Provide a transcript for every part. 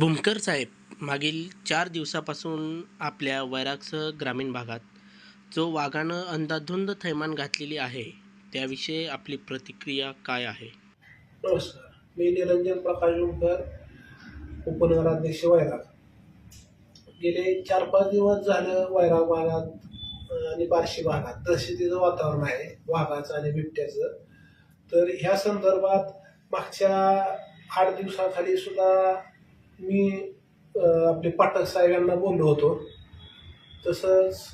भूमकर साहेब मागील चार दिवसापासून आपल्या वैरागसह ग्रामीण भागात जो वाघानं अंधाधुंद थैमान घातलेली आहे त्याविषयी आपली प्रतिक्रिया काय आहे? नमस्कार. मी निरंजन प्रकाश उंकर उपनगराध्यक्ष वैराग. गेले चार पाच दिवस झालं वैराग भागात आणि बार्शी भागात दहशतीचं वातावरण आहे वाघाचं आणि बिबट्याचं. तर ह्या संदर्भात मागच्या आठ दिवसाखाली सुद्धा मी आपले पाठक साहेब यांना बोललो होतो. तसंच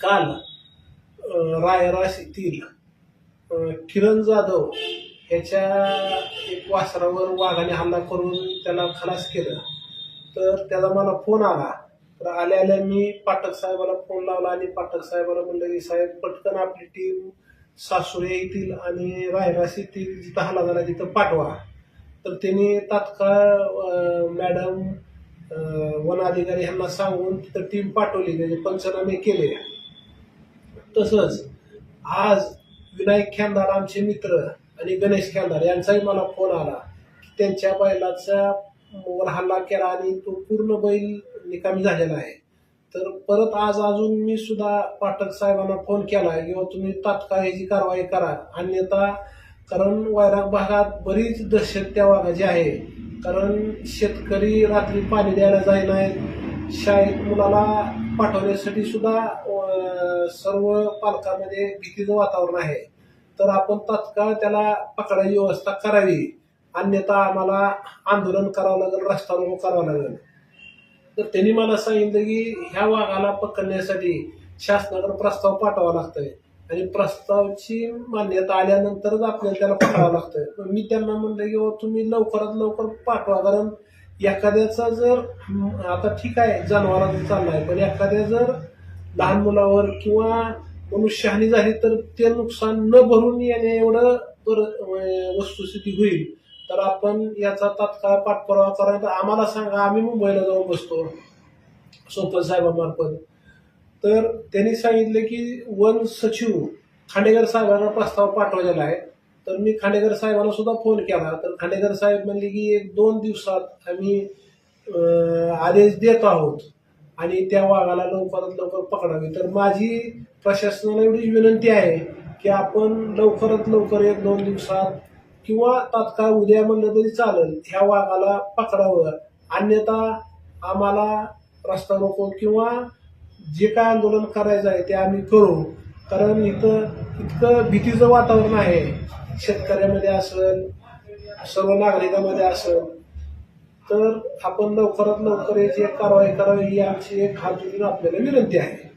काल रायराशीतील किरण जाधव ह्याच्या एक वासरावर वाघाने हल्ला करून त्याला खलास केलं. तर त्याचा मला फोन आला. तर आल्या आल्या मी पाठक साहेबाला फोन लावला आणि पाठक साहेबाला म्हणलं की साहेब पटकन आपली टीम सासुरे येथील आणि रायरास येथील जिथं हल्ला झाला तिथं पाठवा. तर त्यांनी तात्काळ मॅडम वन अधिकारी यांना सांगून तिथं टीम पाठवली त्याचे पंचनामे केले. तसंच आज विनायक खेंदार आमचे मित्र आणि गणेश खेंदार यांचाही मला फोन आला की त्यांच्या बैलाचा वर हल्ला केला आणि तो पूर्ण बैल निकामी झालेला आहे. तर परत आज अजून मी सुद्धा पाठक साहेबांना फोन केला किंवा तुम्ही तात्काळ ह्याची कारवाई करा. अन्यथा कारण वैराग भागात बरीच दहशत त्या वाघाची आहे. कारण शेतकरी रात्री पाणी द्यायला जाईनात शाळेत मुलाला पाठवण्यासाठी सुद्धा सर्व पालकांमध्ये भीतीचं वातावरण आहे. तर आपण तात्काळ त्याला पकडायची व्यवस्था करावी. अन्यथा आम्हाला आंदोलन करावं लागेल रस्ता रोको करावा लागेल. तर त्यांनी मला सांगितलं की ह्या वाघाला पकडण्यासाठी शासनाकडे प्रस्ताव पाठवावा लागतोय. आणि प्रस्तावची मान्यता आल्यानंतरच आपल्याला त्याला पाठवावं लागतंय. पण मी त्यांना म्हणलं की बाबा तुम्ही लवकरात लवकर पाठवा कारण एखाद्याचा जर आता ठीक आहे जनावरांचं चाललाय पण एखाद्या जर लहान मुलावर किंवा मनुष्यहानी झाली तर ते नुकसान न भरून येणे एवढं बरं वस्तुस्थिती होईल. तर आपण याचा तात्काळ पाठपुरावा करायचा. आम्हाला सांगा आम्ही मुंबईला जाऊन बसतो सोपन साहेबांमार्फत. तर त्यांनी सांगितलं की वन सचिव खांडेकर साहेबांना प्रस्ताव पाठवलेला आहे. तर मी खांडेकर साहेबांना सुद्धा फोन केला. तर खांडेकर साहेब म्हणले की एक दोन दिवसात आम्ही आदेश देत आहोत आणि त्या वाघाला लवकरात लवकर पकडावी. तर माझी प्रशासनाला एवढी विनंती आहे की आपण लवकरात लवकर एक दोन दिवसात किंवा तात्काळ उद्या म्हणलं तरी चालेल ह्या वाघाला पकडावं. अन्यथा आम्हाला रस्ता रोको किंवा जे काय आंदोलन करायचं आहे ते आम्ही करू. कारण इथं इतकं भीतीचं वातावरण आहे. शेतकऱ्यामध्ये असेल सर्व नागरिकांमध्ये असेल. तर आपण लवकरात लवकर याची एक कारवाई करावी ही आमची एक हात आपल्याला विनंती आहे.